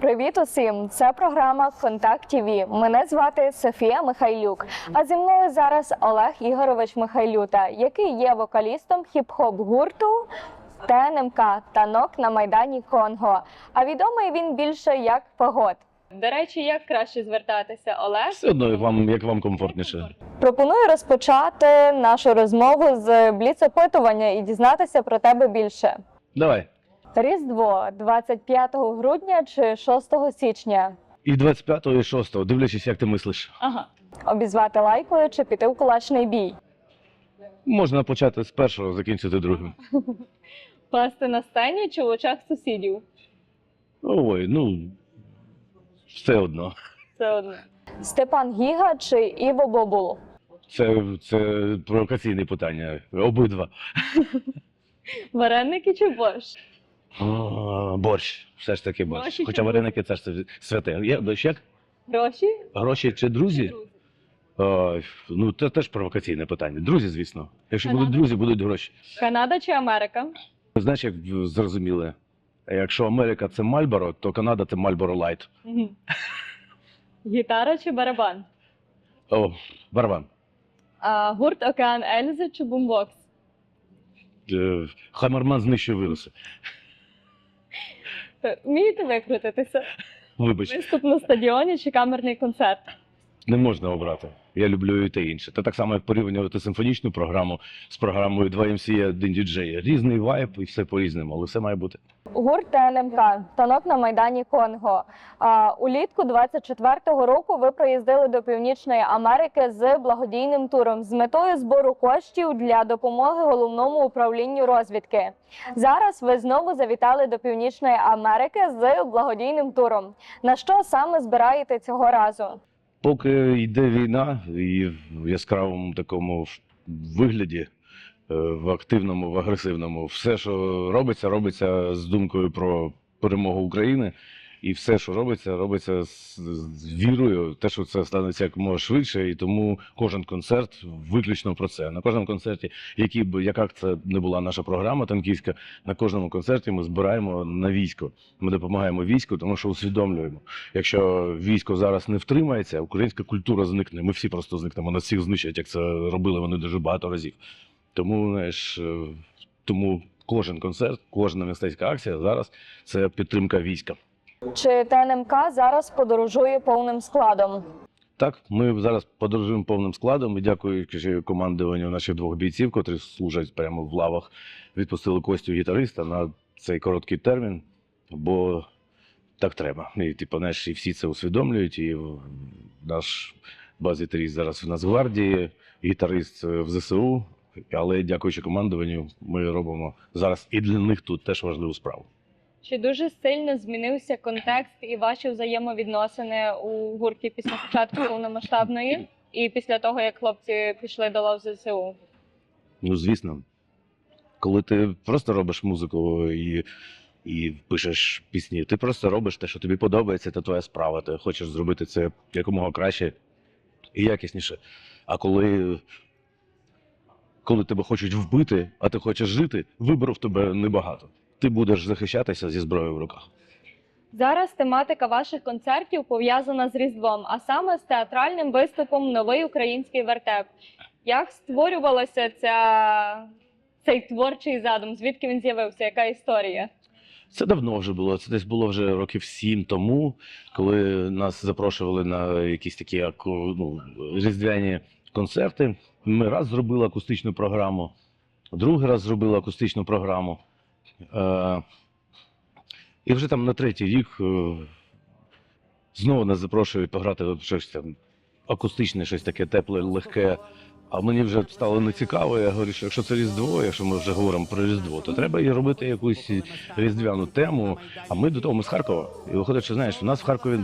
Привіт усім! Це програма Контакт ТІВІ. Мене звати Софія Михайлюк. А зі мною зараз Олег Ігорович Михайлюта, який є вокалістом хіп-хоп гурту ТНМК танок на майдані Конго. А відомий він більше як погод. До речі, як краще звертатися, Олег? Все одно як вам, як вам комфортніше. Пропоную розпочати нашу розмову з бліц-опитування і дізнатися про тебе більше. Давай. Різдво 25 грудня чи 6 січня? І 25-го, і 6-го, дивлячись, як ти мислиш. Ага. Обізвати лайкою чи піти в кулачний бій? Можна почати з першого, закінчити другим. Пасти на сцені чи в очах сусідів? Ой, ну все одно. Це одне. Степан Гіга чи Іво Бобул? Це, це провокаційне питання. Обидва. Вареники чи борщ? О, борщ. Все ж таки борщ. Чи Хоча вареники це ж святе. Є дощ як? Гроші? Гроші чи друзі? Ой, ну це теж провокаційне питання. Друзі, звісно. Якщо будуть друзі, будуть гроші. Канада чи Америка? Знаєш, як зрозуміли? Якщо Америка це Мальборо, то Канада це Мальборо Лайт. Гітара чи барабан? О, барабан. А, гурт Океан Ельзи чи бумбокс? Е, знищує вируси. Вмієте викрутитися? Вибач, Виступ на стадіоні чи камерний концерт? Не можна обрати. Я люблю і те інше. Це так само, як порівнювати симфонічну програму з програмою 2MC один діджей. Різний вайб і все по-різному, але все має бути. Гурт ТНМК танок на майдані Конго. А, улітку 24-го року ви приїздили до Північної Америки з благодійним туром з метою збору коштів для допомоги головному управлінню розвідки. Зараз ви знову завітали до Північної Америки з благодійним туром. На що саме збираєте цього разу? Поки йде війна і в яскравому такому вигляді, е, в активному, в агресивному, все, що робиться, робиться з думкою про перемогу України. І все, що робиться, робиться з, з вірою, те, що це станеться як може швидше, і тому кожен концерт виключно про це. На кожному концерті, який би яка б це не була наша програма танківська, на кожному концерті ми збираємо на військо. Ми допомагаємо війську, тому що усвідомлюємо. Якщо військо зараз не втримається, українська культура зникне. Ми всі просто зникнемо, нас всіх знищать, як це робили вони дуже багато разів. Тому знаєш, е, тому кожен концерт, кожна мистецька акція зараз це підтримка війська. Чи ТНМК зараз подорожує повним складом? Так, ми зараз подорожуємо повним складом. І дякуючи командуванню наших двох бійців, котрі служать прямо в лавах, відпустили Костю гітариста на цей короткий термін, бо так треба. І типу, знаєш, і всі це усвідомлюють. І наш баз-гітарист зараз в Нацгвардії, гітарист е, в ЗСУ. Але дякуючи командуванню, ми робимо зараз і для них тут теж важливу справу. Чи дуже сильно змінився контекст і ваші взаємовідносини у гурті після початку повномасштабної і після того, як хлопці пішли до лав ЗСУ? Ну, звісно, коли ти просто робиш музику і, і пишеш пісні, ти просто робиш те, що тобі подобається, це твоя справа. Ти хочеш зробити це якомога краще і якісніше. А коли, коли тебе хочуть вбити, а ти хочеш жити, вибору в тебе небагато. Ти будеш захищатися зі зброєю в руках. Зараз тематика ваших концертів пов'язана з Різдвом, а саме з театральним виступом Новий український вертеп. Як створювалося ця... цей творчий задум? Звідки він з'явився? Яка історія? Це давно вже було. Це десь було вже років сім тому, коли нас запрошували на якісь такі ну, різдвяні концерти. Ми раз зробили акустичну програму, другий раз зробили акустичну програму. Е, і вже там на третій рік е, знову нас запрошують пограти в щось там акустичне, щось таке тепле, легке. А мені вже стало нецікаво. Я говорю, що якщо це Різдво, якщо ми вже говоримо про Різдво, то треба і робити якусь різдвяну тему. А ми до того ми з Харкова. І виходить, що знаєш, у нас в Харкові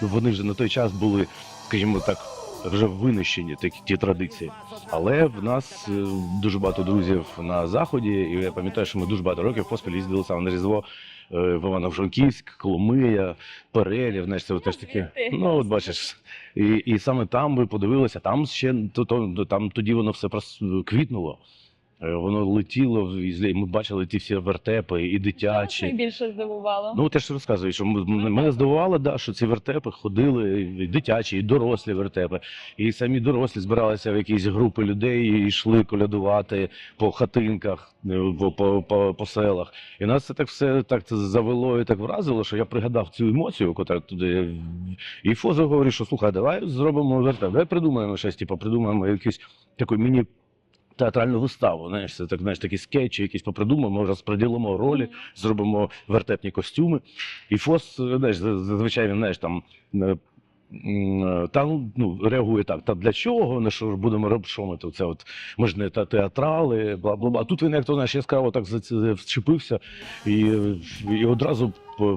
вони вже на той час були, скажімо так, вже винищені такі ті традиції. Але в нас е, дуже багато друзів на заході, і я пам'ятаю, що ми дуже багато років поспіль їздили саме на Різдво. е, В Івано-Франківськ, Коломия, Перелів, знаєш, це теж таке. Ну, от бачиш, і, і саме там ви подивилися, там ще то, то, там тоді воно все квітнуло. Е, Воно летіло, і ми бачили ті всі вертепи, і дитячі. найбільше здивувало? Ну, те, що розказую, що мене здивувало, да, що ці вертепи ходили і дитячі, і дорослі вертепи. І самі дорослі збиралися в якісь групи людей і йшли колядувати по хатинках, е, по, по, по, по селах. І нас це так все так це завело і так вразило, що я пригадав цю емоцію, яка туди. І Фоза говорить, що слухай, давай зробимо вертеп, давай придумаємо щось, типу, придумаємо якусь таку міні. Театральну виставу, знаєш, це так, знаєш, такі скетчі, якісь попридумаємо, розподілимо ролі, зробимо вертепні костюми. І Фос, знаєш, зазвичай він, знаєш, там. е, е, Та ну реагує так. Та для чого? На що будемо ми? Це от ми ж не та театрали, бла бла бла. А тут він як то знаєш, яскраво так вчепився і, і одразу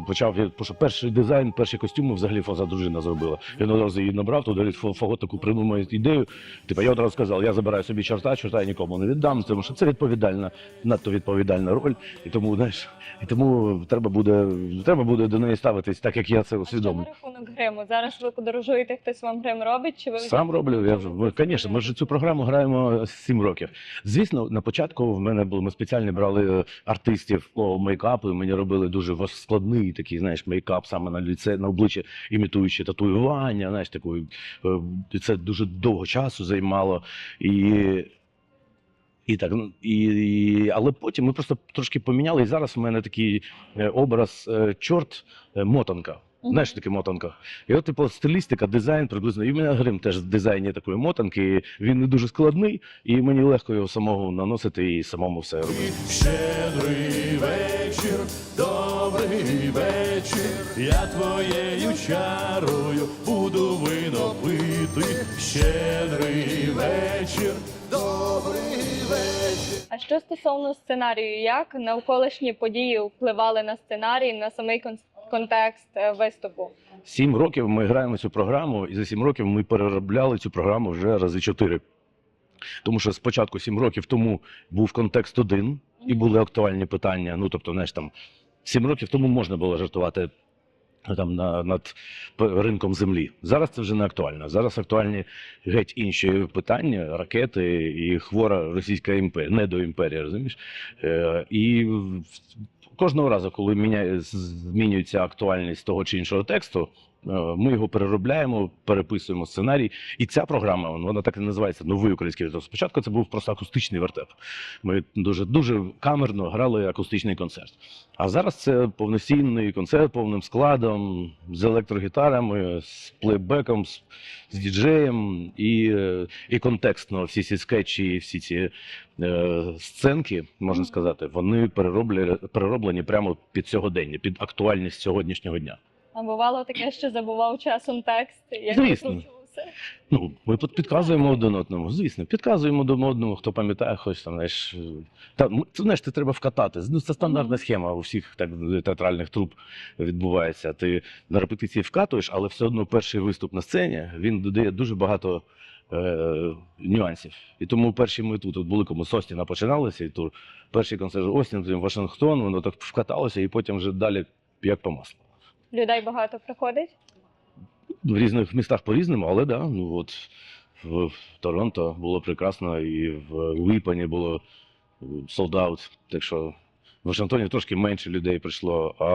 почав. Тому що перший дизайн, перші костюми взагалі фоза дружина зробила. Він одразу її набрав, туди фо- фого таку придумав ідею. Типу, я одразу сказав, я забираю собі чорта, чорта я нікому не віддам, тому що це відповідальна, надто відповідальна роль. І тому, знаєш, і тому треба буде, треба буде до неї ставитись так, як я це А що на усвідомлю. рахунок гриму? Зараз ви подорожуєте, хтось вам грим робить? Чи ви Сам роблю. Я вже звісно, ми ж цю програму граємо 7 років. Звісно, на початку в мене було ми спеціально брали е, артистів по мейкапу. і Мені робили дуже важ- складний такий, знаєш, мейкап саме на лице, на обличчя, імітуючи татуювання. Знаєш, таку е, це дуже довго часу займало. І і так, ну, і, і, але потім ми просто трошки поміняли, і зараз в мене такий е, образ е, чорт мотанка. Знаєш, таке мотанка. І от, типу, стилістика, дизайн приблизно. І в мене грим теж в дизайні такої мотанки. Він не дуже складний, і мені легко його самого наносити і самому все робити. Щедрий вечір, добрий вечір, я твоєю чарою буду вино пити. Щедрий вечір, добрий вечір. А що стосовно сценарію, як навколишні події впливали на сценарій, на самий кон- контекст е, виступу? Сім років ми граємо цю програму, і за сім років ми переробляли цю програму вже рази чотири. Тому що спочатку сім років тому був контекст один, і були актуальні питання. Ну тобто, знаєш, там сім років тому можна було жартувати ну, там на, над ринком землі. Зараз це вже не актуально. Зараз актуальні геть інші питання, ракети і хвора російська імперія, не до імперії, розумієш? Е, і кожного разу, коли міняє, змінюється актуальність того чи іншого тексту. Е, Ми його переробляємо, переписуємо сценарій, і ця програма вона так і називається новий український вертеп. Спочатку це був просто акустичний вертеп. Ми дуже дуже камерно грали акустичний концерт. А зараз це повноцінний концерт повним складом з електрогітарами, з плейбеком, з, з діджеєм і, і контекстно всі ці скетчі, всі ці е, сценки, можна сказати, вони перероблені, перероблені прямо під сьогодення, під актуальність сьогоднішнього дня. А бувало таке, що забував часом текст, як Звісно. Ну, ми під- підказуємо один одному, звісно, підказуємо один одному, хто пам'ятає, хтось там, знаєш. Та, це, знаєш, це треба вкатати. Ну, це стандартна схема у всіх так, театральних труп відбувається. Ти на репетиції вкатуєш, але все одно перший виступ на сцені він додає дуже багато е, нюансів. І тому перші ми тут от були, коли з Остіна починалися, і тур. Перший концерт Остін, потім Вашингтон, воно так вкаталося, і потім вже далі як по маслу. Людей багато приходить. В різних містах по-різному, але да, ну от в, в Торонто було прекрасно, і в Уіпані було солдат. Так що в Вашингтоні трошки менше людей прийшло. А,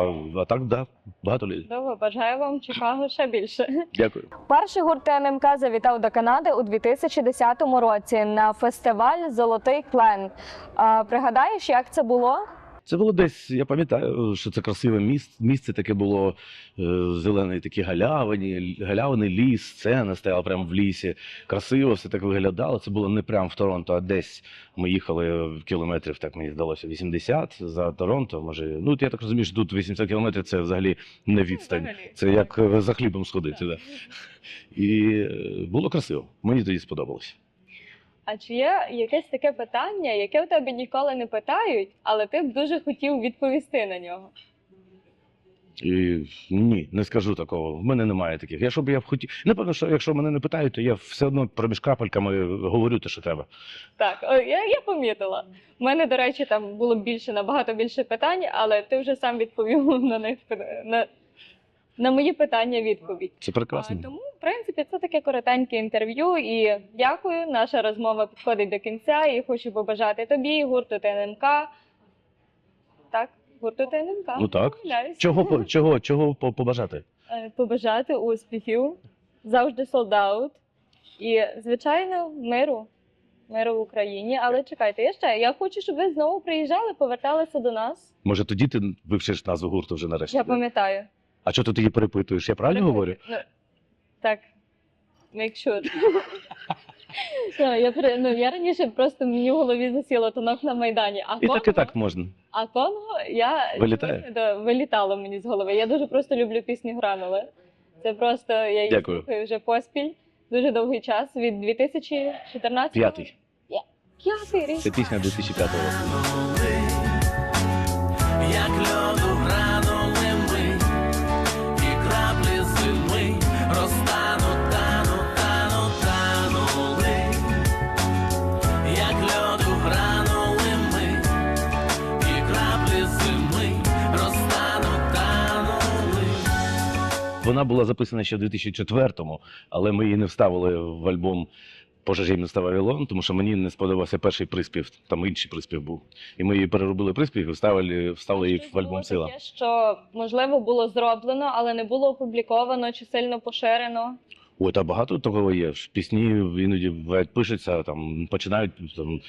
а так, да, багато людей. Добре, бажаю вам Чикаго ще більше. Дякую. Перший гурт ТНМК завітав до Канади у 2010 році на фестиваль Золотий клен. А, пригадаєш, як це було? Це було десь, я пам'ятаю, що це красиве місце. Місце таке було е, зелений такі галявині, галявини, ліс, сцена стояла прямо в лісі. Красиво все так виглядало. Це було не прямо в Торонто, а десь ми їхали в кілометрів, так мені здалося, 80 за Торонто. Може, ну я так розумію, що тут 80 кілометрів це взагалі не відстань. Це як е, за хлібом сходити. Да. І е, було красиво. Мені тоді сподобалося. А чи є якесь таке питання, яке в тебе ніколи не питають, але ти б дуже хотів відповісти на нього? І ні, не скажу такого. В мене немає таких. Якщо б я б хотів. Напевно, що якщо мене не питають, то я все одно проміж крапельками говорю те, що треба. Так, о, я, я помітила. У мене, до речі, там було більше набагато більше питань, але ти вже сам відповів на них на, на мої питання відповідь. Це прекрасно. А, тому в принципі, це таке коротеньке інтерв'ю. І дякую. Наша розмова підходить до кінця. І хочу побажати тобі, гурту ТНМК. Так, гурту ТНМК. Ну так. Помиляюсь. Чого, чого, чого побажати? Е, побажати успіхів, завжди солдат. І, звичайно, миру. Миру в Україні. Але чекайте, я ще. Я хочу, щоб ви знову приїжджали, поверталися до нас. Може, тоді ти вивчиш назву гурту вже нарешті? Я пам'ятаю. А що ти тоді перепитуєш? Я правильно говорю? Ну, так. Make sure. Ну, я, при- ну, я раніше просто мені в голові засіло тонок на Майдані. А І Конго, так, і так можна. А Конго я Вилітає? чомусь вилітало мені з голови. Я дуже просто люблю пісню Гранули. Це просто я її Дякую. слухаю вже поспіль. Дуже довгий час від 2014 П'ятий. П'ятий рік. Це пісня 2005 року. як льоду Вона була записана ще в 2004-му, але ми її не вставили в альбом Пожежівництва Вавилон, тому що мені не сподобався перший приспів, там інший приспів був. І ми її переробили приспів і вставили, вставили її в альбом Сила. Таке, що можливо було зроблено, але не було опубліковано чи сильно поширено. Ой, та багато такого є. Пісні іноді бувають, пишуться, там починають там,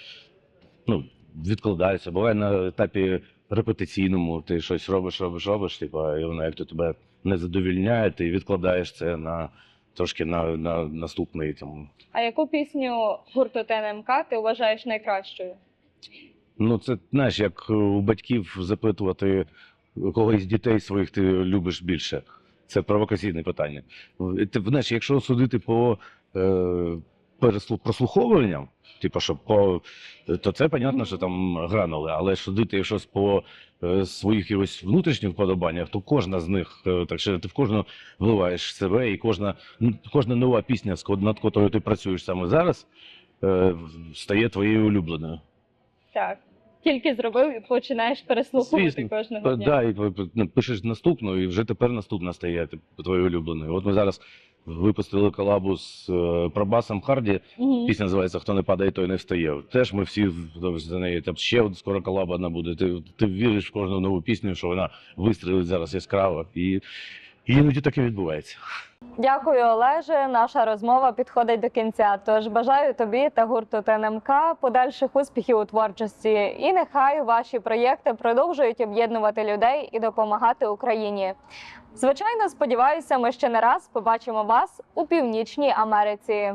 ну, відкладаються. Буває на етапі репетиційному, ти щось робиш, робиш, робиш, типу, і воно як то тебе не задовільняє, ти відкладаєш це на трошки на, на наступний там. А яку пісню гурту ТНМК ти вважаєш найкращою? Ну, це знаєш, як у батьків запитувати когось з дітей своїх ти любиш більше. Це провокаційне питання. Ти знаєш, якщо судити по е, прослуховуванням, типу, що по то це понятно, що там гранули, але судити якщо по е, своїх якось внутрішніх вподобаннях, то кожна з них, е, так що ти в кожну вливаєш себе, і кожна, кожна нова пісня, над котрою ти працюєш саме зараз, е, стає твоєю улюбленою. Так. Тільки зробив і починаєш переслуховувати Звісно. кожного Та, дня. Да, і пишеш наступну, і вже тепер наступна стає твоєю улюбленою. От ми зараз випустили колабу з е, Пробасом Харді. Угу. Пісня називається Хто не падає, той не встає. Теж ми всі за неї. Там ще от скоро колаба одна буде. Ти, ти віриш в кожну нову пісню, що вона вистрілить зараз яскраво. І, і іноді таке відбувається. Дякую, Олеже. Наша розмова підходить до кінця. Тож бажаю тобі та гурту ТНМК подальших успіхів у творчості. І нехай ваші проєкти продовжують об'єднувати людей і допомагати Україні. Звичайно, сподіваюся, ми ще не раз побачимо вас у Північній Америці.